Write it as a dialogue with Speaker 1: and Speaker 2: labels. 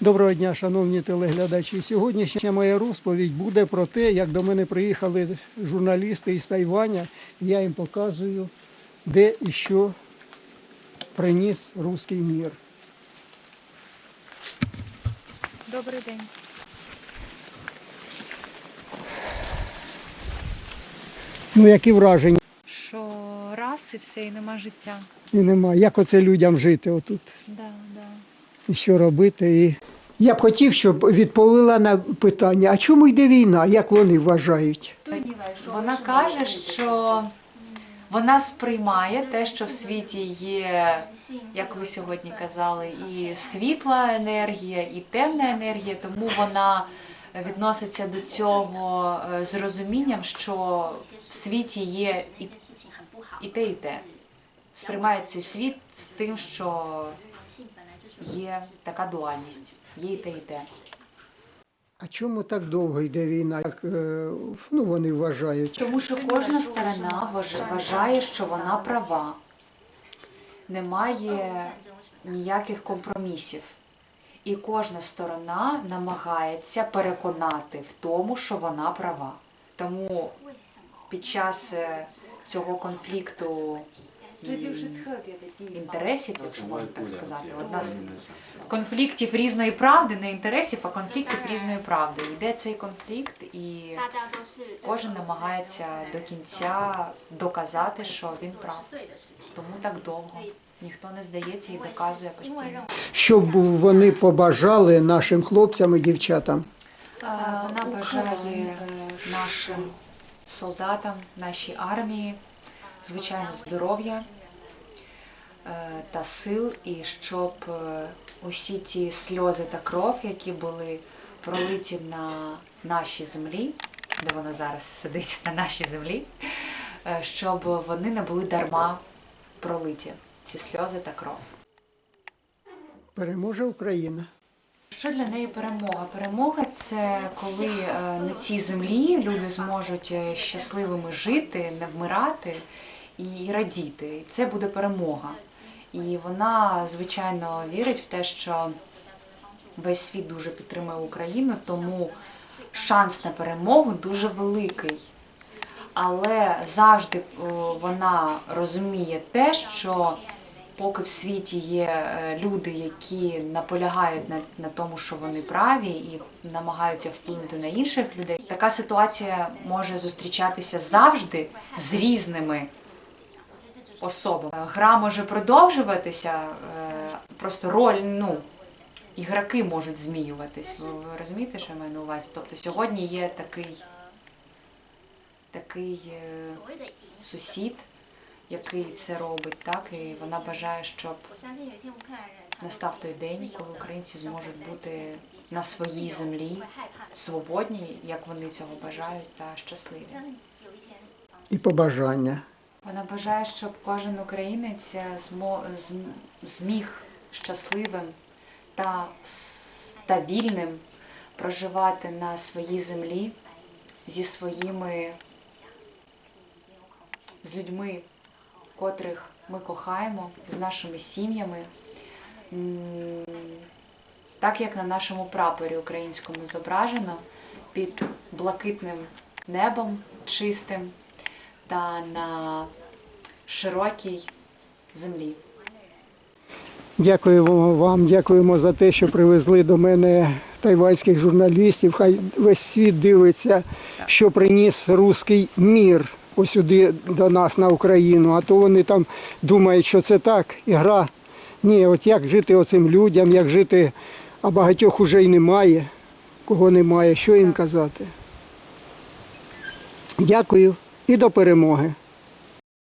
Speaker 1: Доброго дня, шановні телеглядачі. Сьогоднішня моя розповідь буде про те, як до мене приїхали журналісти із Тайваня. Я їм показую, де і що приніс руський мір.
Speaker 2: Добрий день.
Speaker 1: Ну, які враження
Speaker 2: Що раз і все, і нема життя.
Speaker 1: і немає. Як оце людям жити отут?
Speaker 2: Да, да.
Speaker 1: Що робити? І... Я б хотів, щоб відповіла на питання, а чому йде війна? Як вони вважають?
Speaker 3: Вона каже, що вона сприймає те, що в світі є, як ви сьогодні казали, і світла енергія, і темна енергія, тому вона відноситься до цього е, з розумінням, що в світі є і, і те, і те. Сприймає цей світ з тим, що є така дуальність, є і те, і те.
Speaker 1: А чому так довго йде війна? Як е, ну, вони вважають?
Speaker 3: Тому що кожна сторона вважає, що вона права. Немає ніяких компромісів. І кожна сторона намагається переконати в тому, що вона права. Тому під час е, цього конфлікту інтересів, якщо можна так сказати, одна з конфліктів різної правди, не інтересів, а конфліктів різної правди. Йде цей конфлікт, і кожен намагається до кінця доказати, що він прав. Тому так довго. Ніхто не здається і доказує постійно.
Speaker 1: Щоб вони побажали нашим хлопцям і дівчатам.
Speaker 3: Е, Вона бажає е, нашим солдатам, нашій армії, звичайно, здоров'я е, та сил, і щоб е, усі ті сльози та кров, які були пролиті на нашій землі, де вона зараз сидить на нашій землі, е, щоб вони не були дарма пролиті, ці сльози та кров.
Speaker 1: Переможе Україна.
Speaker 3: Що для неї перемога? Перемога це коли е, на цій землі люди зможуть е, щасливими жити, не вмирати і, радіти. І це буде перемога. І вона, звичайно, вірить в те, що весь світ дуже підтримує Україну, тому шанс на перемогу дуже великий. Але завжди вона розуміє те, що поки в світі є е, люди, які наполягають на, на тому, що вони праві, і намагаються вплинути на інших людей, така ситуація може зустрічатися завжди з різними особами. Гра може продовжуватися, е, просто роль, ну. Ігроки можуть змінюватись. Ви, ви розумієте, що я маю на увазі? Тобто сьогодні є такий, такий е, сусід, який це робить, так, і вона бажає, щоб настав той день, коли українці зможуть бути на своїй землі свободні, як вони цього бажають, та щасливі.
Speaker 1: І побажання.
Speaker 3: Вона бажає, щоб кожен українець зміг щасливим та, та вільним проживати на своїй землі зі своїми з людьми, котрих ми кохаємо, з нашими сім'ями. Так як на нашому прапорі українському зображено під блакитним небом чистим та на широкій землі.
Speaker 1: Дякуємо вам, дякуємо за те, що привезли до мене тайванських журналістів. Хай весь світ дивиться, що приніс руський мір ось сюди до нас на Україну. А то вони там думають, що це так, ігра. Ні, от як жити оцим людям, як жити, а багатьох уже й немає. Кого немає, що їм казати. Дякую і до перемоги.